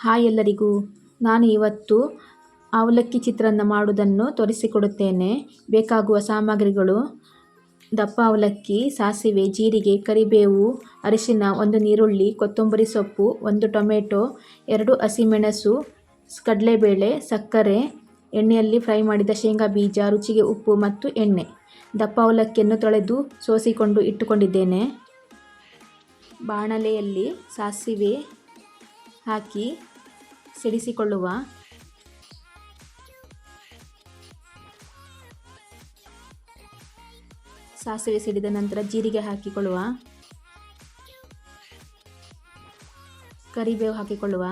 Hi ಎಲ್ಲರಿಗೂ. ನಾನು ಇವತ್ತು ಅವಲಕ್ಕಿ ಚಿತ್ರಾನ್ನ ಮಾಡುವುದನ್ನು ತೋರಿಸಿಕೊಡುತ್ತೇನೆ. ಬೇಕಾಗುವ ಸಾಮಗ್ರಿಗಳು. ದಪ್ಪ ಅವಲಕ್ಕಿ, ಸಾಸಿವೆ, ಜೀರಿಗೆ, ಕರಿಬೇವು, ಅರಿಶಿನ, ಒಂದು ನೀರುಳ್ಳಿ ಕೊತ್ತಂಬರಿ ಸೊಪ್ಪು, ಒಂದು ಟೊಮೆಟೊ, ಎರಡು ಹಸಿಮೆಣಸು, ಕಡಲೆಬೇಳೆ, ಸಕ್ಕರೆ, ಎಣ್ಣೆಯಲ್ಲಿ ಫ್ರೈ ಮಾಡಿದ ಶೇಂಗಾ ಬೀಜ, ರುಚಿಗೆ ಉಪ್ಪು ಮತ್ತು ಎಣ್ಣೆ. ದಪ್ಪ ಅವಲಕ್ಕಿಯನ್ನು ತೊಳೆದು ಸೋಸಿಕೊಂಡು ಇಟ್ಟುಕೊಂಡಿದ್ದೇನೆ. ಬಾಣಲೆಯಲ್ಲಿ ಸಾಸಿವೆ ಹಾಕಿ ಸಿಡಿಸಿಕೊಳ್ಳುವ. ಸಾಸಿವೆ ಸಿಡಿದ ನಂತರ ಜೀರಿಗೆ ಹಾಕಿಕೊಳ್ಳುವ. ಕರಿಬೇವು ಹಾಕಿಕೊಳ್ಳುವ.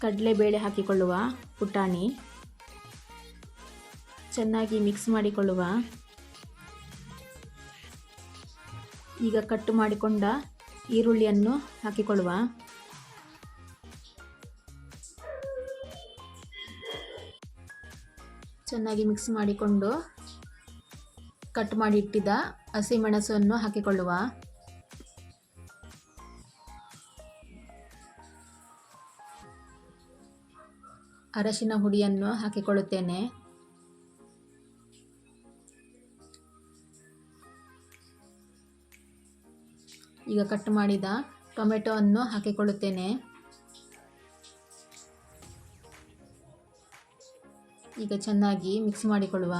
ಕಡಲೆಬೇಳೆ ಹಾಕಿಕೊಳ್ಳುವ ಪುಟಾಣಿ. ಚೆನ್ನಾಗಿ ಮಿಕ್ಸ್ ಮಾಡಿಕೊಳ್ಳುವ. ಈಗ ಕಟ್ ಮಾಡಿಕೊಂಡ ಈರುಳ್ಳಿಯನ್ನು ಹಾಕಿಕೊಳ್ಳುವ. ಚೆನ್ನಾಗಿ ಮಿಕ್ಸ್ ಮಾಡಿಕೊಂಡು ಕಟ್ ಮಾಡಿ ಇಟ್ಟಿದ್ದ ಹಸಿಮೆಣಸನ್ನು ಹಾಕಿಕೊಳ್ಳುವ. ಅರಶಿನ ಹುಡಿಯನ್ನು ಹಾಕಿಕೊಳ್ಳುತ್ತೇನೆ. ಈಗ ಕಟ್ ಮಾಡಿದ ಟೊಮೆಟೊವನ್ನು ಹಾಕಿಕೊಳ್ಳುತ್ತೇನೆ. ಈಗ ಚೆನ್ನಾಗಿ ಮಿಕ್ಸ್ ಮಾಡಿಕೊಳ್ಳುವ.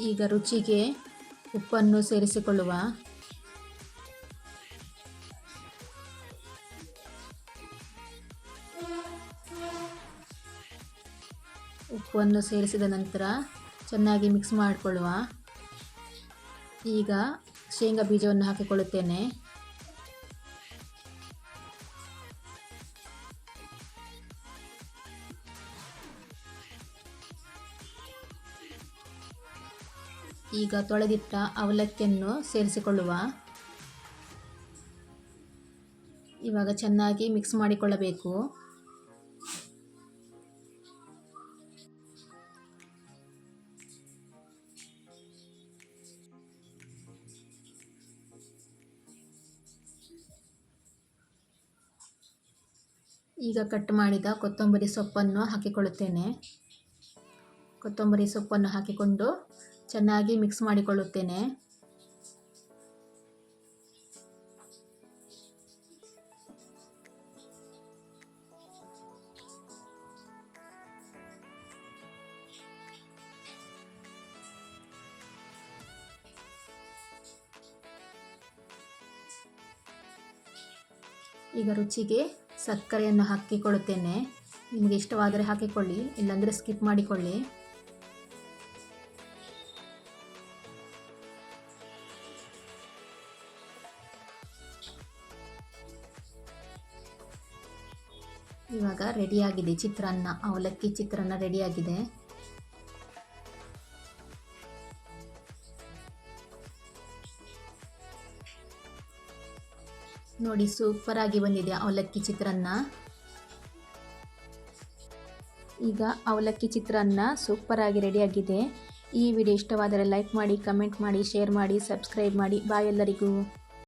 ಈಗ ರುಚಿಗೆ ಉಪ್ಪನ್ನು ಸೇರಿಸಿಕೊಳ್ಳುವ. ಉಪ್ಪನ್ನು ಸೇರಿಸಿದ ನಂತರ ಚೆನ್ನಾಗಿ ಮಿಕ್ಸ್ ಮಾಡಿಕೊಳ್ಳುವ. ಈಗ ಶೇಂಗಾ ಬೀಜವನ್ನು ಹಾಕಿಕೊಳ್ಳುತ್ತೇನೆ. ಈಗ ತೊಳೆದಿಟ್ಟ ಅವಲಕ್ಕಿಯನ್ನು ಸೇರಿಸಿಕೊಳ್ಳುವ. ಇವಾಗ ಚೆನ್ನಾಗಿ ಮಿಕ್ಸ್ ಮಾಡಿಕೊಳ್ಳಬೇಕು. ಈಗ ಕಟ್ ಮಾಡಿದ ಕೊತ್ತಂಬರಿ ಸೊಪ್ಪನ್ನು ಹಾಕಿಕೊಳ್ಳುತ್ತೇನೆ. ಕೊತ್ತಂಬರಿ ಸೊಪ್ಪನ್ನು ಹಾಕಿಕೊಂಡು ಚೆನ್ನಾಗಿ ಮಿಕ್ಸ್ ಮಾಡಿಕೊಳ್ಳುತ್ತೇನೆ. ಈಗ ರುಚಿಗೆ ಸಕ್ಕರೆಯನ್ನು ಹಾಕಿಕೊಳ್ಳುತ್ತೇನೆ. ನಿಮಗೆ ಇಷ್ಟವಾದರೆ ಹಾಕಿಕೊಳ್ಳಿ ಇಲ್ಲಾಂದರೆ ಸ್ಕಿಪ್ ಮಾಡಿಕೊಳ್ಳಿ. ಇವಾಗ ರೆಡಿಯಾಗಿದೆ ಚಿತ್ರಾನ್ನ ಅವಲಕ್ಕಿ ಚಿತ್ರಾನ್ನ ರೆಡಿಯಾಗಿದೆ ನೋಡಿ ಸೂಪರ್ ಆಗಿ ಬಂದಿದೆ ಅವಲಕ್ಕಿ ಚಿತ್ರಾನ್ನ. ಈಗ ಅವಲಕ್ಕಿ ಚಿತ್ರಾನ್ನ ಸೂಪರ್ ಆಗಿ ರೆಡಿಯಾಗಿದೆ ಈ ವಿಡಿಯೋ ಇಷ್ಟವಾದರೆ ಲೈಕ್ ಮಾಡಿ ಕಮೆಂಟ್ ಮಾಡಿ ಶೇರ್ ಮಾಡಿ ಸಬ್ಸ್ಕ್ರೈಬ್ ಮಾಡಿ. ಬಾಯ್ ಎಲ್ಲರಿಗೂ.